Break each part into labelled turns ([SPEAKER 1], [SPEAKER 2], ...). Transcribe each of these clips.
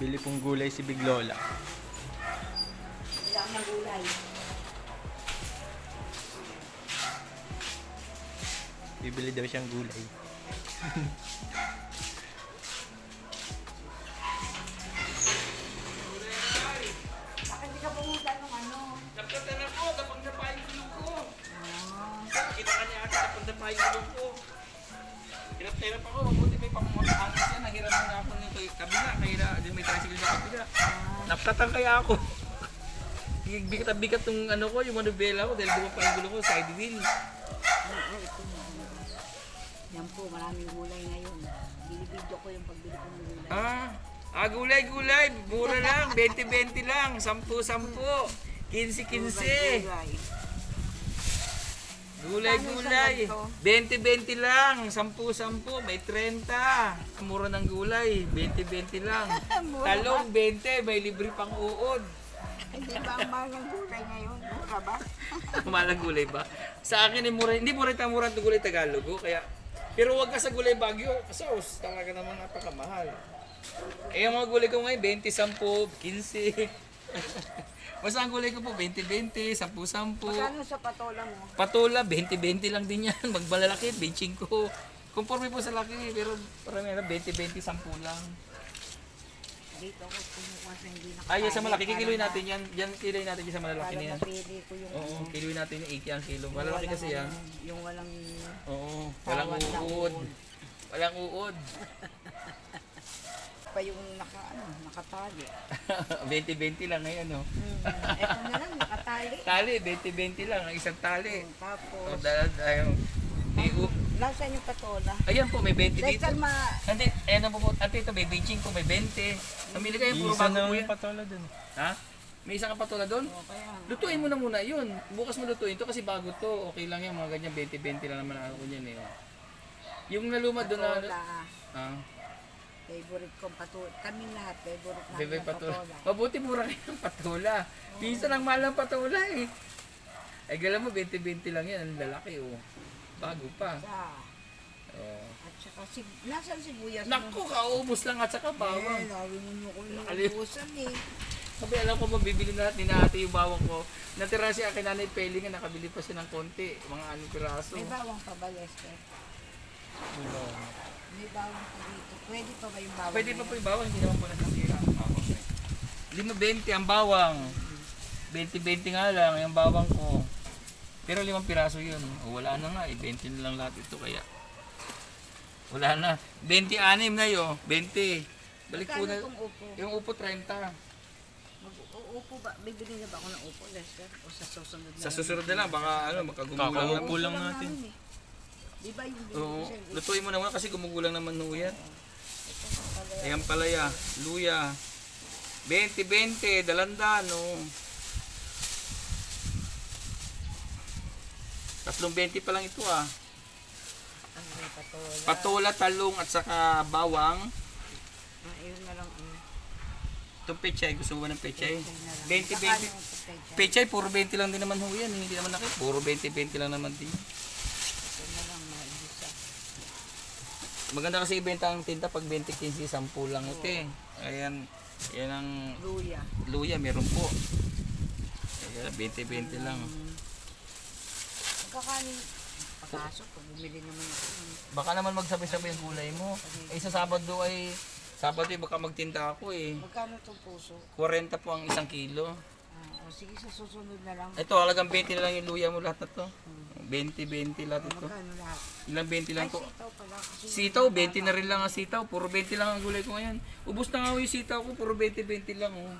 [SPEAKER 1] Bibili pong gulay si Big Lola.
[SPEAKER 2] Wala ng gulay.
[SPEAKER 1] Bibili daw siyang gulay.
[SPEAKER 2] Bakit hindi ka pumunta nung ano?
[SPEAKER 3] Napata na po, napahin yung ilong ko.
[SPEAKER 2] Ah,
[SPEAKER 3] Kita ka niya ata, kapag napahin yung ko. Hirap-hirap ako, mabuti may pamamakahan siya, nahiraman na ako nito yung kabila, kaya din may tricycle sa kabila. Naptatang kaya ako. Bigat-bigat yung ano ko, yung manubela ko, dahil bumapa yung gulo ko, side wheel.
[SPEAKER 2] ito na. Yan po, maraming gulay ngayon. Binibidyo ko yung pagbili ko ng gulay.
[SPEAKER 3] Ah, ah gulay, gulay, mura lang, 20-20 lang, 10-10, 15-15.
[SPEAKER 2] Gulay.
[SPEAKER 3] Gulay, gulay. 20-20 lang. 10-10. May 30. Ang Mura ng gulay. 20-20 lang. Talong, 20. May libre pang uod.
[SPEAKER 2] Hindi ba ang mahal ng gulay ngayon? Mura ba?
[SPEAKER 3] Kumalang gulay ba? Sa akin, eh, mura, hindi mura ito mura ng gulay Tagalog. oh, Kaya, pero wag ka sa gulay Bagyo. Sauce, talaga naman napakamahal. Eh, yung mga gulay ko ngayon, 20, 10, 15. Basta ang gulay ko po, 20-20, 10-10.
[SPEAKER 2] Magkano sa patola mo?
[SPEAKER 3] Patola, 20-20 lang din yan. Magbalalaki, benching ko. Conforme po sa laki, pero parang ano, 20-20, 10 lang.
[SPEAKER 2] Dito ako kumukuha sa hindi nakakaya.
[SPEAKER 3] Ay, yan sa malaki, kikiloy natin yan. Yan, kiloy natin yan sa malalaki na yan.
[SPEAKER 2] napili ko yung...
[SPEAKER 3] Oo, kiloy natin yung 80 ang kilo. Malalaki kasi yan.
[SPEAKER 2] ano, Yung walang...
[SPEAKER 3] Oo, walang
[SPEAKER 2] na
[SPEAKER 3] uod. Walang uod.
[SPEAKER 2] Pa yung naka, ano, nakatali.
[SPEAKER 3] 20-20 lang ngayon, no?
[SPEAKER 2] Hmm. Ito na lang, nakatali.
[SPEAKER 3] Tali, 20-20 lang, ang isang tali. O,
[SPEAKER 2] Tapos,
[SPEAKER 3] dahil, dahil, di, u-
[SPEAKER 2] nasaan yung patola?
[SPEAKER 3] ayan po, may 20 dito.
[SPEAKER 2] Dahil ma...
[SPEAKER 3] Ante, ayan na po po. Ante, ito may benching ko, may 20. Namili kayo, puro
[SPEAKER 1] Isa
[SPEAKER 3] bago
[SPEAKER 1] na
[SPEAKER 3] po
[SPEAKER 1] yung
[SPEAKER 3] yan.
[SPEAKER 1] patola dun.
[SPEAKER 3] Ha? May isang kapatola doon?
[SPEAKER 2] Oh, kaya,
[SPEAKER 3] Lutuin mo na muna yun. Bukas mo lutuin to kasi bago to. Okay lang yan, mga ganyan. 20-20 lang naman ako niyan eh. Yung naluma doon na...
[SPEAKER 2] patola.
[SPEAKER 3] Ah,
[SPEAKER 2] Favorite kong patola. Kami lahat, favorite namin
[SPEAKER 3] bebe
[SPEAKER 2] ng
[SPEAKER 3] patola.
[SPEAKER 2] patola.
[SPEAKER 3] Mabuti mura kayo ng patola. Minsan ang mahal ng patola eh. Ay gala mo, 20-20 lang yan. Ang lalaki oh. Bago pa.
[SPEAKER 2] Sa,
[SPEAKER 3] Oh.
[SPEAKER 2] at saka, si, nasaan sibuyas?
[SPEAKER 3] Naku, kaubos lang at saka
[SPEAKER 2] Eh,
[SPEAKER 3] bawang.
[SPEAKER 2] lagi mo ko
[SPEAKER 3] Ali-
[SPEAKER 2] inuubusan eh.
[SPEAKER 3] Sabi alam ko mabibili na natin na ate yung bawang ko. Natira siya kay Nanay Peli nga nakabili pa siya ng konti. Mga anong piraso.
[SPEAKER 2] May bawang pa ba, Lester? May bawang pa dito. Pwede pa ba yung bawang?
[SPEAKER 3] Pwede pa po yung bawang, hindi naman po nasasira. Ah, okay. Lima 20 ang bawang. 20-20 nga lang yung bawang ko. Pero limang piraso yun. O, wala na nga eh. 20 na lang lahat ito kaya. Wala na. 26 na yun. 20. Balik po
[SPEAKER 2] Magkano
[SPEAKER 3] na.
[SPEAKER 2] itong upo?
[SPEAKER 3] Yung upo 30.
[SPEAKER 2] Mag-uupo ba? Bibili na ba ako ng upo, Lester? O sa susunod na
[SPEAKER 3] Sa susunod na lang, baka ano, makagumulang
[SPEAKER 1] Kakaupo
[SPEAKER 3] lang.
[SPEAKER 1] natin.
[SPEAKER 2] namin eh. Di ba yung
[SPEAKER 3] Oo.
[SPEAKER 2] binili ko
[SPEAKER 3] Lutuin mo na muna kasi gumugulang naman
[SPEAKER 2] sa'yo?
[SPEAKER 3] Ayan palaya, luya. 20-20, dalandano. Tatlong 20 pa lang ito ah.
[SPEAKER 2] Ano patola?
[SPEAKER 3] Patola, talong at saka bawang.
[SPEAKER 2] Ah, yun na lang. ano.
[SPEAKER 3] Itong pechay, gusto mo ba ng pechay?
[SPEAKER 2] Pechay na lang.
[SPEAKER 3] 20-20.
[SPEAKER 2] Saka yung pechay.
[SPEAKER 3] Pechay, puro 20 lang din naman ho yan. eh. Hindi naman nakit. Puro 20-20 lang naman din.
[SPEAKER 2] Ito na lang, maibisa.
[SPEAKER 3] Maganda kasi ibenta ang tinta pag 20-15, 10 lang ito eh. Ayan, yan ang
[SPEAKER 2] Luya.
[SPEAKER 3] luya, meron po. Ayan, 20-20 lang.
[SPEAKER 2] Magkakanin. Pagkasok, pag bumili naman ako. ng-
[SPEAKER 3] Baka naman magsabay-sabay ang gulay mo. Eh sa Sabado ay, Sabado ay baka magtinda ako eh.
[SPEAKER 2] Magkano itong puso?
[SPEAKER 3] 40 po ang isang kilo.
[SPEAKER 2] Ah, o sige, sa susunod na lang.
[SPEAKER 3] Ito, halagang 20 na lang yung luya mo lahat na to. 20-20 lahat ito.
[SPEAKER 2] Magkano lahat?
[SPEAKER 3] Ilang 20 lang
[SPEAKER 2] Ay,
[SPEAKER 3] to.
[SPEAKER 2] sitaw pala. Kasi
[SPEAKER 3] Sitaw, 20 na rin lang ang sitaw. Puro 20 lang ang gulay ko ngayon. Ubus na nga ho yung sitaw ko, puro 20-20 lang oh.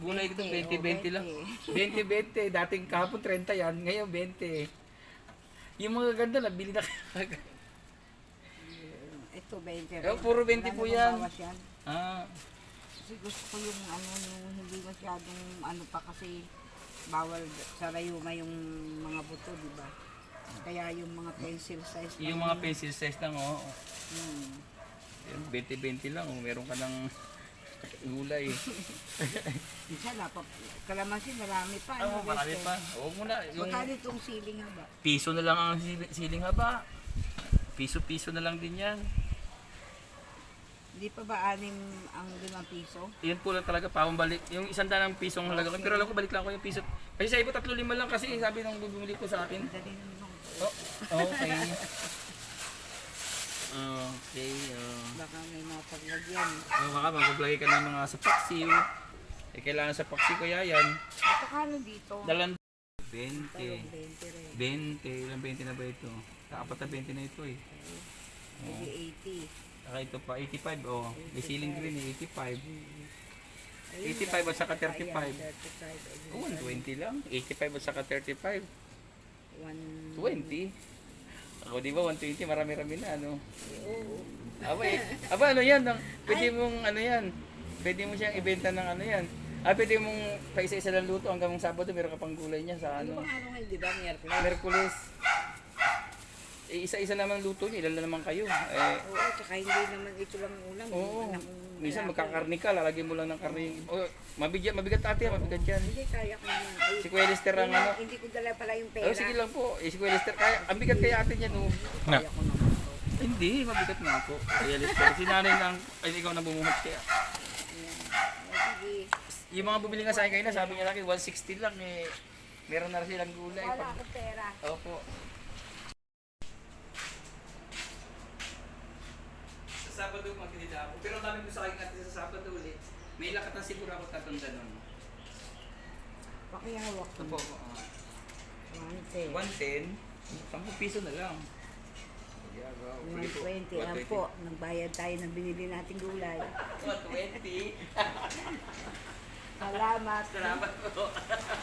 [SPEAKER 3] Gulay ko
[SPEAKER 2] 20,
[SPEAKER 3] 20-20
[SPEAKER 2] oh,
[SPEAKER 3] lang. 20-20, dating kahapon 30 yan, ngayon 20. Yung mga ganda, nabili na kagad.
[SPEAKER 2] Ito, 20
[SPEAKER 3] Eh, puro 20 po yan.
[SPEAKER 2] bawas yan.
[SPEAKER 3] Ah,
[SPEAKER 2] Kasi gusto ko yung ano, yung hindi masyadong ano pa kasi bawal sa rayuma yung mga buto, di ba? Kaya yung mga pencil size
[SPEAKER 3] yung
[SPEAKER 2] lang
[SPEAKER 3] mga pencil size lang oh.
[SPEAKER 2] Hmm.
[SPEAKER 3] Yan, 20-20 lang oh. Meron ka ng gulay.
[SPEAKER 2] Minsan, napap, kalamansi marami pa.
[SPEAKER 3] Oo,
[SPEAKER 2] ano,
[SPEAKER 3] marami pa. Huwag mo na. Yung
[SPEAKER 2] Magkano itong siling haba?
[SPEAKER 3] piso na lang ang si- siling haba. Piso-piso na lang din yan.
[SPEAKER 2] Hindi pa ba anim ang limang piso?
[SPEAKER 3] Yan po lang talaga, pamabalik. Yung isang danang pisong halaga ko. Pero alam ko, balik lang ko yung piso. Kasi sa iba, tatlo lima lang kasi sabi ng bumili ko sa akin.
[SPEAKER 2] Dali na naman.
[SPEAKER 3] Oh, okay. Okay, oh.
[SPEAKER 2] Baka may mga paglagyan.
[SPEAKER 3] Oh, baka magpaplagay ka ng mga sa paksiw. Eh, kailangan sa paksi ko yan.
[SPEAKER 2] Magkakano dito?
[SPEAKER 3] Dalan 20.
[SPEAKER 2] Talong 20 rin.
[SPEAKER 3] 20. Ilang 20 na ba ito? Kaapat na 20 na ito eh.
[SPEAKER 2] 80.
[SPEAKER 3] Saka ito pa, 85. Oh, may ceiling green eh, 85.
[SPEAKER 2] Ayun,
[SPEAKER 3] 85 at saka 35.
[SPEAKER 2] Ayan, 35.
[SPEAKER 3] Oh, 120 lang. 85 at saka 35.
[SPEAKER 2] One-
[SPEAKER 3] 20. Ako di ba 120 marami-rami na ano.
[SPEAKER 2] Oo.
[SPEAKER 3] Aba eh. Aba ano yan, ang, pwede mong ano yan. Pwede mo siyang ibenta ng ano yan. Ah, pwede mong pa isa-isa lang luto hanggang Sabado meron ka pang gulay niya sa
[SPEAKER 2] Ano
[SPEAKER 3] ano.
[SPEAKER 2] araw ngayon, di ba? Miyerkules.
[SPEAKER 3] Merkulis. Eh, isa-isa naman luto niya, ilan na naman kayo. Eh,
[SPEAKER 2] Oo, tsaka hindi naman ito lang ang ulam.
[SPEAKER 3] oo.
[SPEAKER 2] Anak kong
[SPEAKER 3] Minsan
[SPEAKER 2] lalaki.
[SPEAKER 3] magkakarni ka, lalagyan mo lang ng karni. Oh, mabigat, mabigat ate, mabigat yan.
[SPEAKER 2] Hindi, kaya ko naman. Ay,
[SPEAKER 3] Si Kuya Lester ang
[SPEAKER 2] hindi,
[SPEAKER 3] ano.
[SPEAKER 2] Hindi ko dala pala yung pera.
[SPEAKER 3] Oh, sige lang po. Eh, si Kuya Lester, kaya, ang bigat kaya ate niyan, oh.
[SPEAKER 1] Na.
[SPEAKER 2] Kaya ko naman to.
[SPEAKER 3] Hindi, mabigat nga po. Kuya Lester, si nanay nang, ay ikaw na bumuhat kaya.
[SPEAKER 2] Ayan. O, sige.
[SPEAKER 3] Yung mga bumili nga sa akin kayo na, sabi niya laki, 160 lang eh. Meron na rin silang gulay.
[SPEAKER 2] Wala
[SPEAKER 3] Pag,
[SPEAKER 2] akong pera.
[SPEAKER 3] opo. Sa Sabado, magkinila ako. Pero ang dami ko sa akin ate sa Sabado ulit. May lakatan siguro ako tatanda nun.
[SPEAKER 2] Pakihawak
[SPEAKER 3] Ito po, uh,
[SPEAKER 2] Wante.
[SPEAKER 3] 110, 10 piso na lang. Yeah. Sige po,
[SPEAKER 2] 120. Ang
[SPEAKER 3] 120.
[SPEAKER 2] po, nagbayad tayo ng binili nating gulay.
[SPEAKER 3] 120.
[SPEAKER 2] Salamat.
[SPEAKER 3] Salamat po.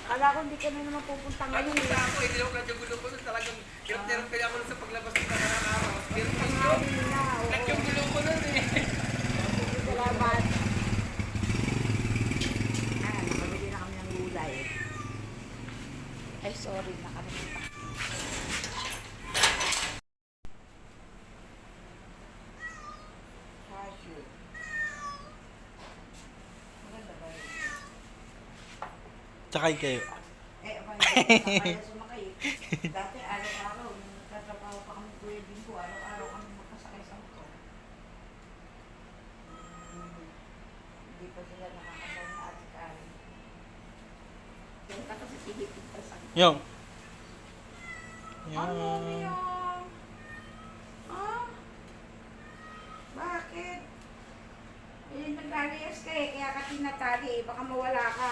[SPEAKER 2] Kala ko hindi ka na naman pupunta
[SPEAKER 3] Ano
[SPEAKER 2] ngayon.
[SPEAKER 3] yung ako, hindi ako nadyagulo ko talagang hirap-hirap kaya ako sa paglabas ng mga araw. Pero Diyos ko,
[SPEAKER 2] Ngayon na, oo.
[SPEAKER 3] nadyagulo ko nun eh.
[SPEAKER 2] Salamat. Ah, nakabili na kami ng gulay. Ay, sorry, nakalimutan. Cashew. Maganda ba yun?
[SPEAKER 1] Sakay kayo.
[SPEAKER 2] Eh, kaya sumakay. Dati araw-araw, nagtatrabaho pa kami kuya din ko, araw-araw kami makasakay sa motor. Hmm, Hindi pa sila nakakasal na ate Karen. Yung ka kasi silipid pa sa
[SPEAKER 1] Yung.
[SPEAKER 2] Naglalayas ka eh, kaya ka tinatali eh, baka mawala ka.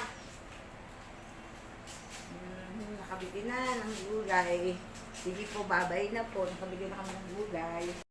[SPEAKER 2] Hmm, nakabili na ng gulay. Sige po, babay na po. Nakabili na kami ng gulay.